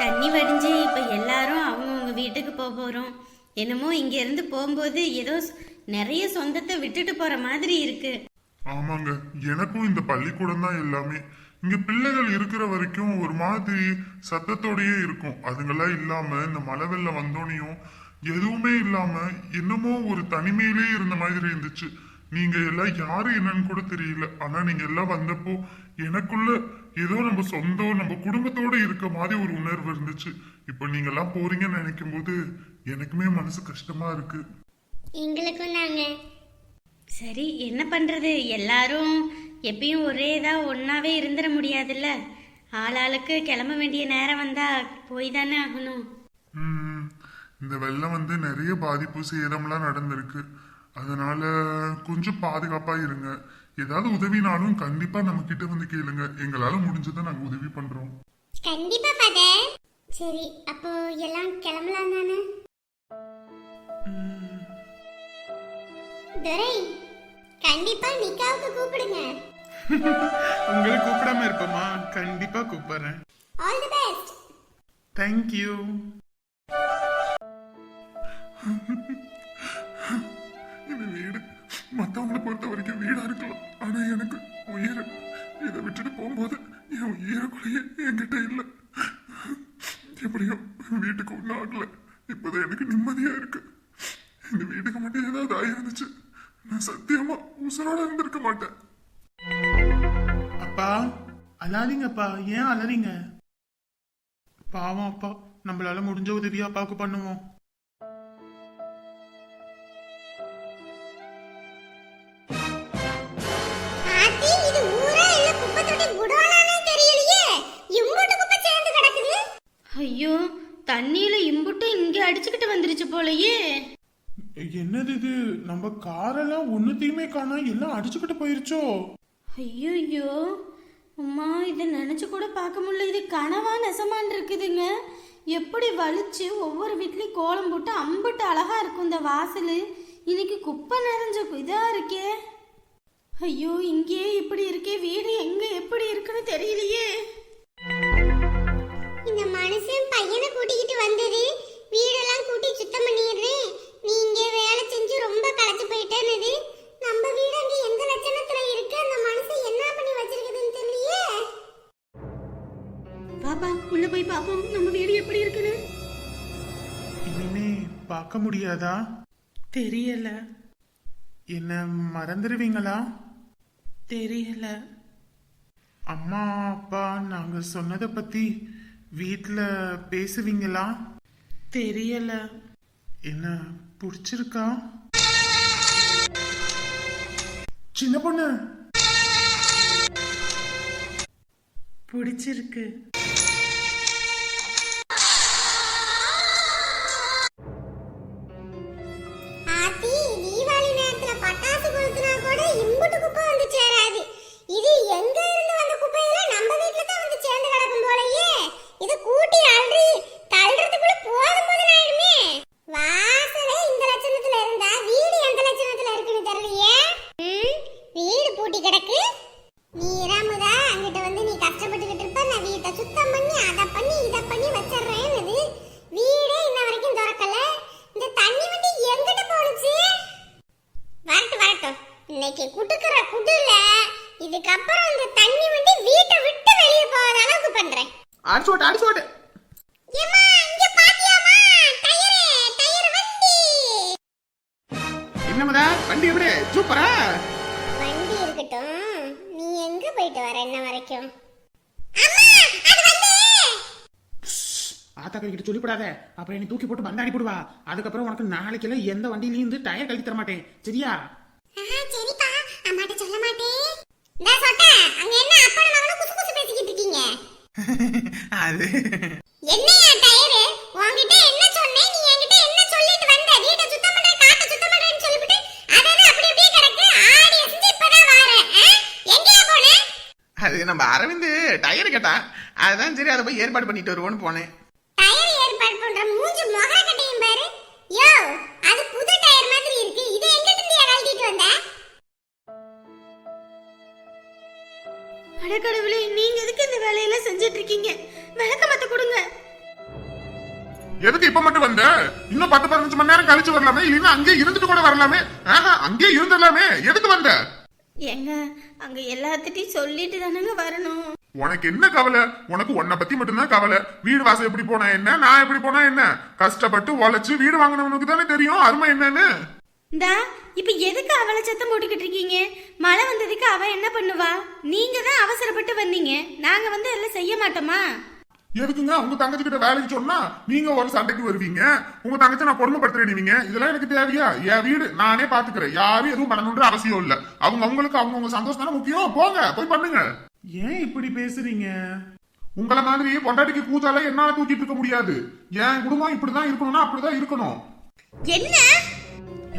தண்ணி வடிஞ்சு இப்போ எல்லாரும் அவங்கவுங்க வீட்டுக்கு போக போகிறோம் என்னமோ இங்கேருந்து போகும்போது ஏதோ நிறைய சொந்தத்தை விட்டுட்டு போகிற மாதிரி இருக்கு. ஆமாங்க எனக்கும் இந்த பள்ளிக்கூடம் தான் எல்லாமே. இங்க பிள்ளைகள் இருக்கிற வரைக்கும் ஒரு மாதிரி சத்தத்தோடயே இருக்கும். அதுங்கெல்லாம் இல்லாம இந்த மழை வெள்ளம் வந்தோனையும் எதுவுமே இல்லாம என்னமோ ஒரு தனிமையிலே இருந்த மாதிரி இருந்துச்சு. நீங்க எல்லாம் யாரு என்னன்னு கூட தெரியல. ஆனா நீங்க எல்லாம் வந்தப்போ எனக்குள்ள ஏதோ நம்ம சொந்தம் நம்ம குடும்பத்தோட இருக்க மாதிரி ஒரு உணர்வு இருந்துச்சு. இப்போ நீங்க எல்லாம் போறீங்கன்னு நினைக்கும் போது எனக்குமே மனசு கஷ்டமா இருக்கு. எங்களுக்கும் நாங்க சரி என்ன பண்ணுறது எல்லாரும் எப்பயும் ஒரே இதாக ஒன்றாவே இருந்துட முடியாதுல்ல? ஆளாளுக்கு கிளம்ப வேண்டிய நேரம் வந்தால் போய் தானே ஆகணும். ம், இந்த வெள்ளம் வந்து நிறைய பாதிப்பு சேதம்லாம் நடந்திருக்கு. அதனால கொஞ்சம் பாதுகாப்பா இருங்க. ஏதாவது உதவினாலும் கண்டிப்பா நம்ம கிட்ட வந்து கேளுங்க. எங்களால முடிஞ்சதை நாங்க உதவி பண்றோம். கண்டிப்பா ஃபாதர் சரி அப்போ எல்லாம் கிளம்பலாம் தானே? துரை கண்டிப்பா நிக்காவுக்கு கூப்பிடுங்க. உங்களை கூப்பிடாம இருப்போமா? கண்டிப்பா கூப்பிடுறேன். ஆல் தி பெஸ்ட் தேங்க்யூ மத்தவங்களை பொறுத்த வரைக்கும் வீடா இருக்கலாம். ஆனா எனக்கு உயிர். இதை விட்டுட்டு போகும்போது என் உயிரக்குள்ளேயே என்கிட்ட இல்லை. எப்படியோ வீட்டுக்கு ஒன்றும் ஆகல இப்போதான் எனக்கு நிம்மதியா இருக்கு. இந்த வீட்டுக்கு மட்டும் ஏதாவது ஆயிருந்துச்சு. நான் சத்தியமா உசுரோட இருந்திருக்க மாட்டேன். அப்பா அழாதீங்கப்பா. ஏன் அழறீங்க? பாவம் அப்பா. நம்மளால முடிஞ்ச உதவியா அப்பாவுக்கு பண்ணுவோம். தண்ணியில் இம்புட்டு இங்கே அடிச்சுக்கிட்டு வந்துருச்சு போலயே. என்னது இது? நம்ம காரெல்லாம் ஒன்னுத்தையுமே காணோம் எல்லாம் அடிச்சுக்கிட்டு போயிருச்சோ? ஐயோ அம்மா இதை நினச்சி கூட பார்க்க முடியல. இது கனவா நெசமான் இருக்குதுங்க. எப்படி வலிச்சு ஒவ்வொரு வீட்லேயும் கோலம் போட்டு அம்புட்டு அழகா இருக்கும் இந்த வாசல். இன்னைக்கு குப்பை நிறைஞ்ச இதா இருக்கே. ஐயோ இங்கேயே இப்படி இருக்கே. வீடு எங்க எப்படி இருக்குன்னு தெரியலையே. பார்க்க முடியாதா? தெரியல. என்ன மறந்துடுவீங்களா தெரியல. அம்மா அப்பா நாங்க சொன்னதை பத்தி வீட்ல பேசுவீங்களா? தெரியல. என்ன பிடிச்சிருக்கா? சின்ன பொண்ணு. பிடிச்சிருக்கு. இம்புட்டு குப்பை வந்து சேராது. இது எங்க இருந்து பாத்தியாமா டயரு டயர் வண்டி. என்னமதா வண்டி எப்படி? சூப்பரா? வண்டி இருக்கட்டும். நீ எங்க போயிட்டு வர என்ன வரைக்கும்? ஆத்தா கிட்ட சொல்லிவிடாத அப்புறம் என்னை தூக்கி போட்டு பந்தாடி போடுவா. அதுக்கப்புறம் உனக்கு நாளைக்கெல்லாம் எந்த வண்டியிலையும் இருந்து டயர் கழட்டி தர மாட்டேன் சரியா சரிப்பா. அம்மாட்ட சொல்ல மாட்டேன். அங்க என்ன அப்பா மகனும் குசு குசு பேசிக்கிட்டு இருக்கீங்க? அது. என்னையா டயரு உன்கிட்ட என்ன சொன்னேன்? நீ என்கிட்ட என்ன சொல்லிட்டு வந்த? வீட்டை சுத்தம் பண்றேன் காட்டை சுத்தம் பண்றேன்னு சொல்லிவிட்டு அதான் அப்படி அப்படியே கிடக்கு. ஆடி அசைஞ்சு இப்பதான் வாரேன்? எங்கேயா போன? அது நம்ம அரவிந்த் டயர் கேட்டான். அதுதான் சரி அதை போய் ஏற்பாடு பண்ணிட்டு வருவோன்னு போனேன். அடக்கடவுளே நீங்க எதுக்கு இந்த வேலையெல்லாம் செஞ்சுட்டு இருக்கீங்க விளக்க மத்த கொடுங்க. எதுக்கு இப்ப மட்டும் வந்த? இன்னும் பத்து பதினஞ்சு மணி நேரம் கழிச்சு வரலாமே இல்லைன்னா அங்கேயே இருந்துட்டு கூட வரலாமே. ஆஹா, அங்கேயே இருந்துடலாமே. எதுக்கு வந்த? ஏங்க அங்க எல்லாத்திட்டையும் சொல்லிட்டு தானங்க வரணும். உனக்கு என்ன கவலை? உனக்கு உன்னை பத்தி மட்டும்தான் கவலை. வீடு வாசல் எப்படி போனா என்ன? நான் எப்படி போனா என்ன? கஷ்டப்பட்டு உழைச்சு வீடு வாங்கினவனுக்கு தானே தெரியும். அருமை என்னன்னு. இந்தா இப்ப எதுக்கு அவளை சத்தம் போட்டுக்கிட்டு இருக்கீங்க? மழை வந்ததுக்கு அவ என்ன பண்ணுவா? நீங்க தான் அவசரப்பட்டு வந்தீங்க. நாங்க வந்து எல்லாம் செய்ய மாட்டோமா? எதுக்குங்க? உங்க தங்கச்சி கிட்ட வேலைக்கு சொன்னா நீங்க ஒரு சண்டைக்கு வருவீங்க. உங்க தங்கச்சி நான் கொடுமைப்படுத்துறேன் இதெல்லாம் எனக்கு தேவையா? என் வீடு நானே பாத்துக்கிறேன். யாரும் எதுவும் பண்ணணுன்ற அவசியம் இல்ல. அவங்க அவங்களுக்கு அவங்கவுங்க சந்தோஷம் தானே முக்கியம்? போங்க போய் பண்ணுங்க. ஏன் இப்படி பேசுறீங்க? உங்கள மாதிரி பொண்டாட்டிக்கு பூஜால என்னால தூக்கிட்டு இருக்க முடியாது. என் குடும்பம் இப்படிதான் இருக்கணும்னா அப்படிதான் இருக்கணும். என்ன?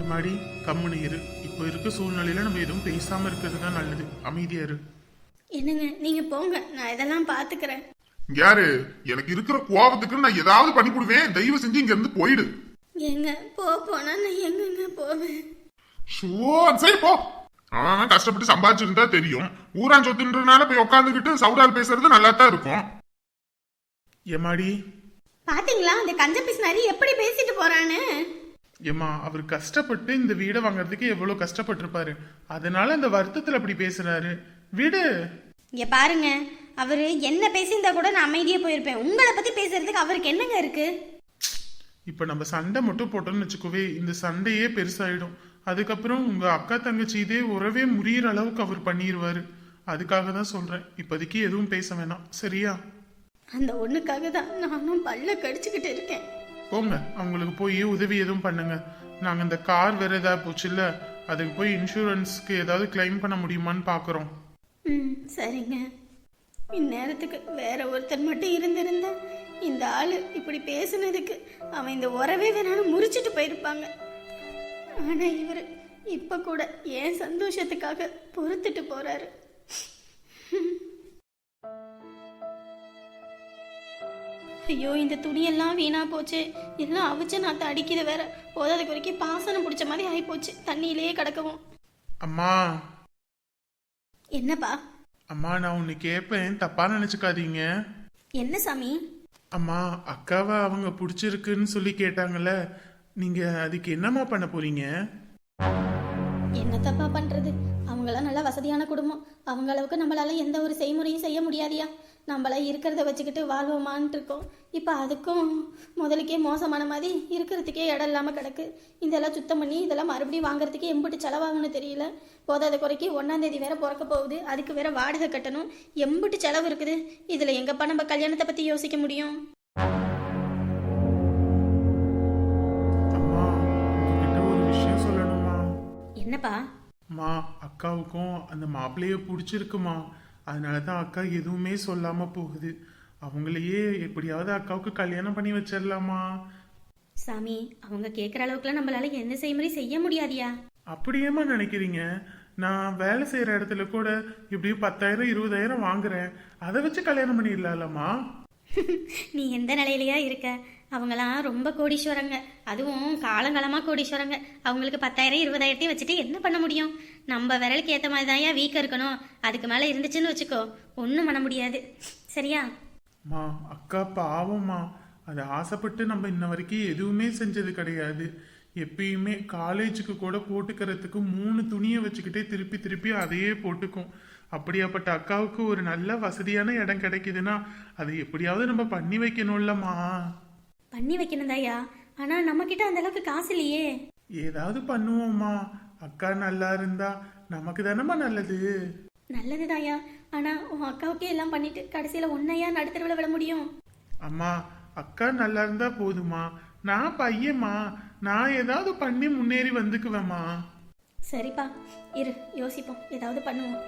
எம்மாடி கம்முனு இரு. இப்போ இருக்க சூழ்நிலையில நம்ம எதுவும் பேசாம இருக்கிறது தான் நல்லது. அமைதியா இரு. என்னங்க நீங்க போங்க. நான் இதெல்லாம் பாத்துக்கிறேன். யாரு? எனக்கு இருக்கிற கோபத்துக்கு நான் ஏதாவது பண்ணி கொடுவேன் தயவு செஞ்சு இங்க இருந்து போயிடு. எங்க? போ போனா நான் எங்கங்க போவேன்? ஷோ சரி போ. அவன் அவன் கஷ்டப்பட்டு சம்பாதிச்சிருந்தா தெரியும். ஊரான் சொத்துன்றதுனால போய் உட்காந்துக்கிட்டு சவுடால் பேசுறது நல்லா தான் இருக்கும். எம்மாடி பாத்தீங்களா? அந்த கஞ்ச பிசினாரி எப்படி பேசிட்டு போறான்னு? ஏம்மா அவர் கஷ்டப்பட்டு இந்த வீடை வாங்குறதுக்கு எவ்வளவு கஷ்டப்பட்டிருப்பாரு. அதனால அந்த வருத்தத்துல அப்படி பேசுறாரு. விடு. இங்க பாருங்க அவரு என்ன பேசியிருந்தா கூட நான் அமைதியா போயிருப்பேன். உங்களை பத்தி பேசுறதுக்கு அவருக்கு என்னங்க இருக்கு? இப்ப நம்ம சண்டை மட்டும் போட்டோம்னு வச்சுக்கோவே இந்த சண்டையே பெருசாயிடும். அதுக்கப்புறம் உங்க அக்கா தங்கச்சி இதே உறவே முறியிற அளவுக்கு அவர் பண்ணிடுவாரு அதுக்காக தான் சொல்றேன். இப்போதைக்கு எதுவும் பேச வேணாம். சரியா? அந்த ஒண்ணுக்காக தான் நானும் பல்ல கடிச்சுக்கிட்டு இருக்கேன். போங்க அவங்களுக்கு போய் உதவி எதுவும் பண்ணுங்க. நாங்கள் இந்த கார் வேற ஏதாவது போச்சுல்ல அதுக்கு போய் இன்சூரன்ஸ்க்கு ஏதாவது கிளைம் பண்ண முடியுமான்னு பாக்குறோம். ம் சரிங்க. இந்நேரத்துக்கு வேற ஒருத்தர் மட்டும் இருந்திருந்தா இந்த ஆளு இப்படி பேசுனதுக்கு அவன் இந்த உறவே வேணாலும் முறிச்சிட்டு போயிருப்பாங்க. ஆனா இவர் இப்ப கூட ஏன் சந்தோஷத்துக்காக பொறுத்துட்டு போறாரு? ஐயோ இந்த துணியெல்லாம் வீணா போச்சு. எல்லாம் அவிச்சு நான் அடிக்குது வேற. போதாத குறைக்கு பாசனம் பிடிச்ச மாதிரி ஆகி போச்சு தண்ணியிலேயே கிடக்கவும். அம்மா. என்னப்பா? அம்மா நான் ஒன்னு கேட்பேன் தப்பா நினைச்சுக்காதீங்க. என்ன சாமி? அம்மா அக்காவை அவங்க பிடிச்சிருக்குன்னு சொல்லி கேட்டாங்கல்ல. நீங்க அதுக்கு என்னம்மா பண்ண போறீங்க? என்ன தப்பா பண்றது? அவங்களாம் நல்ல வசதியான குடும்பம். அவங்க அளவுக்கு நம்மளால எந்த ஒரு செய்முறையும் செய்ய முடியாதியா? நம்மள இருக்கிறத வச்சுக்கிட்டு வாழ்வோமான்ட்டு இருக்கோம் இப்போ அதுக்கும் முதலுக்கே மோசமான மாதிரி இருக்கிறதுக்கே இடம் இல்லாமல் கிடக்கு. இதெல்லாம் சுத்தம் பண்ணி இதெல்லாம் மறுபடியும் வாங்குறதுக்கு எம்பிட்டு செலவாகும்னு தெரியல. போதாத குறைக்கு ஒன்றாம் தேதி வேற பிறக்க போகுது. அதுக்கு வேற வாடகை கட்டணும். எம்பிட்டு செலவு இருக்குது. இதில் எங்கப்பா நம்ம கல்யாணத்தை பற்றி யோசிக்க முடியும்? அம்மா உங்ககிட்ட ஒரு விஷயம் சொல்லணுமா? என்னப்பா? அம்மா அக்காவுக்கும் அந்த மாப்பிள்ளைய பிடிச்சிருக்குமா? அதனால தான் அக்கா எதுவுமே சொல்லாம போகுது. அவங்களையே எப்படியாவது அக்காவுக்கு கல்யாணம் பண்ணி வச்சிடலாமா? சாமி அவங்க கேட்குற அளவுக்குலாம் நம்மளால எந்த செய்முறை செய்ய முடியாதியா? அப்படியேம்மா நினைக்கிறீங்க? நான் வேலை செய்யற இடத்துல கூட இப்படியும் பத்தாயிரம் இருபதாயிரம் வாங்குறேன். அதை வச்சு கல்யாணம் பண்ணிடலாம்மா நீ எந்த நிலையிலயா இருக்க? அவங்களாம் ரொம்ப கோடீஸ்வரங்க. அதுவும் காலங்காலமாக கோடீஸ்வரங்க. அவங்களுக்கு பத்தாயிரம் இருபதாயிரத்தையும் வச்சுட்டு என்ன பண்ண முடியும்? நம்ம விரலுக்கு ஏற்ற மாதிரி தான் வீக்கம் இருக்கணும். அதுக்கு மேலே இருந்துச்சுன்னு வச்சுக்கோ. ஒன்றும் பண்ண முடியாது. சரியா? மா அக்கா பாவம்மா அது ஆசைப்பட்டு நம்ம இன்ன வரைக்கும் எதுவுமே செஞ்சது கிடையாது. எப்பயுமே காலேஜுக்கு கூட போட்டுக்கிறதுக்கு மூணு துணியை வச்சுக்கிட்டே திருப்பி திருப்பி அதையே போட்டுக்கும். அப்படியாப்பட்ட அக்காவுக்கு ஒரு நல்ல வசதியான இடம் கிடைக்குதுன்னா அதை எப்படியாவது நம்ம பண்ணி வைக்கணும்லம்மா பண்ணி வைக்கணும் தாயா ஆனால் நம்மக்கிட்ட அந்த அளவுக்கு காசு இல்லையே. ஏதாவது பண்ணுவோம்மா. அக்கா நல்லா இருந்தா நமக்கு தானம்மா நல்லது. நல்லது தாயா ஆனால் உன் அக்காவுக்கே எல்லாம் பண்ணிட்டு கடைசியில் ஒன்னையா நடுத்தரவில் விட முடியும். அம்மா அக்கா நல்லா இருந்தா போதுமா நான் பையம்மா. நான் ஏதாவது பண்ணி முன்னேறி வந்துக்குவேம்மா. சரிப்பா. இரு யோசிப்போம். ஏதாவது பண்ணுவோம்.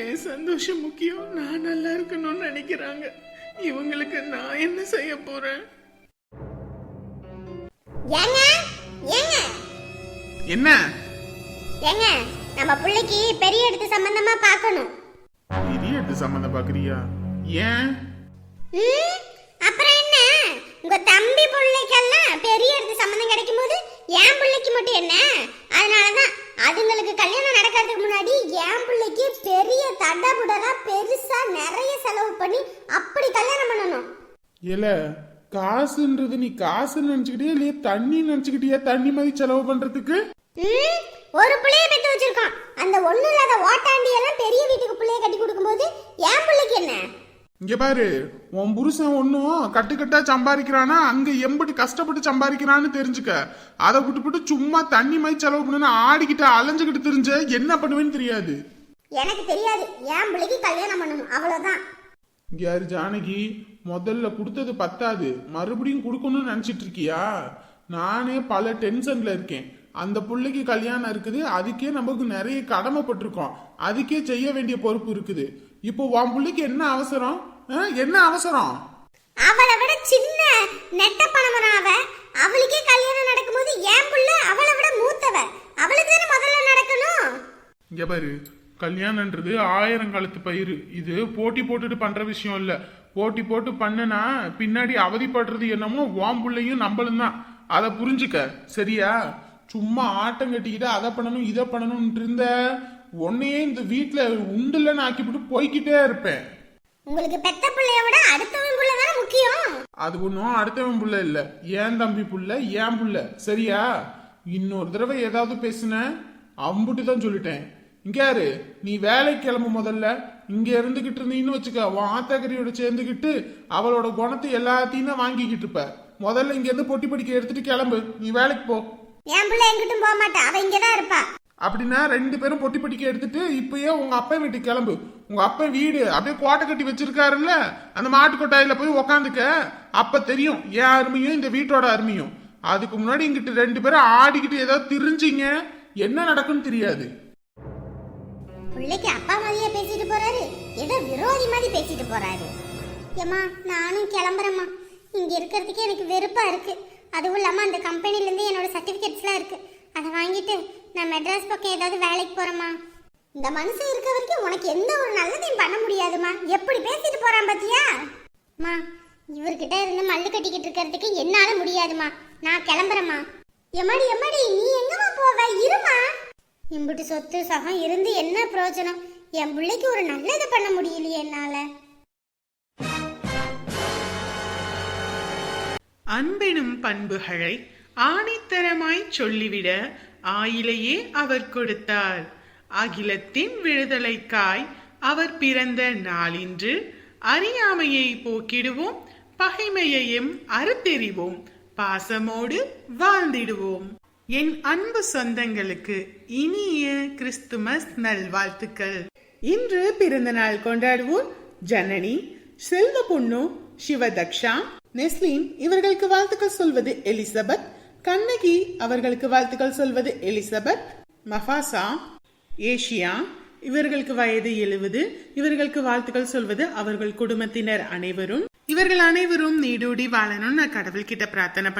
என் சந்தோஷம் முக்கியம்? நான் நல்லா இருக்கணும்னு நினைக்கிறாங்க. இவங்களுக்கு நான் என்ன செய்ய போறேன்? ஏங்க ஏங்க. என்ன? ஏங்க நம்ம பிள்ளைக்கு பெரிய இடத்து சம்பந்தமா பார்க்கணும். பெரிய எடுத்து சம்மந்தம் பாக்குறியா ஏன்? அப்புறம் என்ன? உங்க தம்பி பிள்ளைக்கெல்லாம் பெரிய இடத்து சம்பந்தம் கிடைக்கும் போது என் பிள்ளைக்கு மட்டும் என்ன? அதனாலதான் அதுங்களுக்கு கல்யாணம் நடக்கிறதுக்கு முன்னாடி என் பிள்ளைக்கு பெரிய தடபுடலா பெருசா நிறைய செலவு பண்ணி அப்படி கல்யாணம் பண்ணணும். இல்ல காசுன்றது நீ காசுன்னு நினைச்சுக்கிட்டியா இல்லையா தண்ணி நினைச்சுக்கிட்டியா தண்ணி மாதிரி செலவு பண்றதுக்கு? ஒரு பிள்ளைய பெத்து வச்சிருக்கான். அந்த ஒண்ணு இல்லாத ஓட்டாண்டி எல்லாம் பெரிய வீட்டுக்கு பிள்ளைய கட்டி கொடுக்கும்போது என் பிள்ளைக்கு என்ன? இங்க பாரு உன் புருஷன் ஒன்னும் கட்டுக்கட்டா சம்பாதிக்கிறானா? அங்க எம்பிட்டு கஷ்டப்பட்டு சம்பாதிக்கிறான்னு தெரிஞ்சுக்க. அதை விட்டுப்புட்டு சும்மா தண்ணி மாதிரி செலவு பண்ணுன்னு ஆடிக்கிட்டு அலைஞ்சுக்கிட்டு தெரிஞ்ச என்ன பண்ணுவேன்னு தெரியாது. எனக்கு தெரியாது. என் பிள்ளைக்கு கல்யாணம் பண்ணணும். அவ்வளவுதான். இங்க யாரு ஜானகி? முதல்ல கொடுத்தது பத்தாது. மறுபடியும் கொடுக்கணும்னு நினைச்சிட்டு இருக்கியா? நானே பல டென்ஷன்ல இருக்கேன். அந்த பிள்ளைக்கு கல்யாணம் இருக்குது. அதுக்கே நமக்கு நிறைய கடமைப்பட்டிருக்கோம். அதுக்கே செய்ய வேண்டிய பொறுப்பு இருக்குது. இப்போ உன் பிள்ளைக்கு என்ன அவசரம்? என்ன அவசரம்? அவளை விட சின்ன நெட்ட பணமரம் அவ அவளுக்கே கல்யாணம் நடக்கும்போது என் புள்ள அவளை விட மூத்தவ. அவளுக்கு தானே முதல்ல நடக்கணும்? இங்க பாரு கல்யாணன்றது ஆயிரம் காலத்து பயிர் இது போட்டி போட்டுட்டு பண்ற விஷயம் இல்ல. போட்டி போட்டு பண்ணுனா பின்னாடி அவதிப்படுறது என்னமோ வாம் புள்ளையும் நம்மளும் தான். அதை புரிஞ்சுக்க சரியா? சும்மா ஆட்டம் கட்டிக்கிட்டு அதை பண்ணணும் இதை பண்ணணும்னு இருந்த உன்னையே இந்த வீட்டுல உண்டுலன்னு ஆக்கிவிட்டு போய்க்கிட்டே இருப்பேன். உங்களுக்கு பெத்த பிள்ளைய விட அடுத்தவன் புள்ள தானே முக்கியம். அது ஒன்றும் அடுத்தவன் புள்ள இல்ல. ஏன் தம்பி புள்ள? ஏன் புள்ள? சரியா? இன்னொரு தடவை ஏதாவது பேசுன? அம்புட்டு தான் சொல்லிட்டேன். இங்க யாரு? நீ வேலைக்கு கிளம்பு முதல்ல இங்க இருந்துகிட்டு இருந்தீன்னு வச்சுக்க. உன் ஆத்தாக்கரியோட சேர்ந்துக்கிட்டு அவளோட குணத்தை எல்லாத்தையும் வாங்கிக்கிட்டு இருப்ப. முதல்ல இங்க இருந்து பொட்டி படிக்க எடுத்துட்டு கிளம்பு. நீ வேலைக்கு போ. என் பிள்ளை எங்கிட்டும் போக மாட்டா. அவ இங்கதான் இருப்பா. அப்படின்னா ரெண்டு பேரும் பொட்டி பொட்டிக்க எடுத்துட்டு இப்பயே உங்க அப்பா வீட்டுக்கு கிளம்பு. உங்க அப்பா வீடு அப்படியே கோட்டை கட்டி வச்சிருக்காருல்ல அந்த மாட்டு கொட்டாயில போய் உக்காந்துக்க. அப்ப தெரியும் என் அருமையும் இந்த வீட்டோட அருமையும். அதுக்கு முன்னாடி இங்கிட்டு ரெண்டு பேரும் ஆடிக்கிட்டு ஏதாவது திரிஞ்சிங்க. என்ன நடக்கும்னு தெரியாது. பிள்ளைக்கு அப்பா மாதிரியே பேசிட்டு போறாரு. ஏதோ விரோதி மாதிரி பேசிட்டு போறாரு. ஏம்மா நானும் கிளம்புறேம்மா. இங்க இருக்கிறதுக்கு எனக்கு வெறுப்பா இருக்கு. அதுவும் இல்லாம அந்த கம்பெனில இருந்து என்னோட சர்டிபிகேட்ஸ்லாம் இருக்கு. அதை வாங்கிட்டு நான் மெட்ராஸ் பக்கம் ஏதாவது வேலைக்கு போறேம்மா. இந்த மனுஷன் இருக்க வரைக்கும் உனக்கு எந்த ஒரு நல்லதையும் பண்ண முடியாதும்மா. எப்படி பேசிட்டு போறான் பாத்தியா? மா இவர்கிட்ட இருந்து மல்லு கட்டிக்கிட்டு இருக்கிறதுக்கு என்னால முடியாதும்மா. நான் கிளம்புறேம்மா. எம்மாடி எம்மாடி நீ எங்கம்மா போவ? இருமா இம்புட்டு சொத்து சகம் இருந்து என்ன பிரயோஜனம்? என் பிள்ளைக்கு ஒரு நல்லது பண்ண முடியலையே என்னால. அன்பினும் பண்புகளை ஆணித்தரமாய் சொல்லிவிட ஆயிலையே அவர் கொடுத்தார். அகிலத்தின் விடுதலைக்காய் அவர் பிறந்த நாளின்று அறியாமையை போக்கிடுவோம் பகைமையையும் அறுத்தெறிவோம் பாசமோடு வாழ்ந்திடுவோம். என் அன்பு சொந்தங்களுக்கு இனிய கிறிஸ்துமஸ் நல்வாழ்த்துக்கள். இன்று பிறந்த நாள் கொண்டாடுவோம் ஜனனி செல்வ பொண்ணு சிவதக்ஷா நெஸ்லின் இவர்களுக்கு வாழ்த்துக்கள் சொல்வது எலிசபெத் கண்ணகி அவர்களுக்கு வாழ்த்துக்கள் சொல்வது எலிசபெத் மஃபாசா ஏஷியா இவர்களுக்கு வயது எழுவது இவர்களுக்கு வாழ்த்துக்கள் சொல்வது அவர்கள் குடும்பத்தினர் அனைவரும். இவர்கள் அனைவரும் நீடூடி வாழணும் நான் கடவுள்கிட்ட பிரார்த்தனை பண்ணி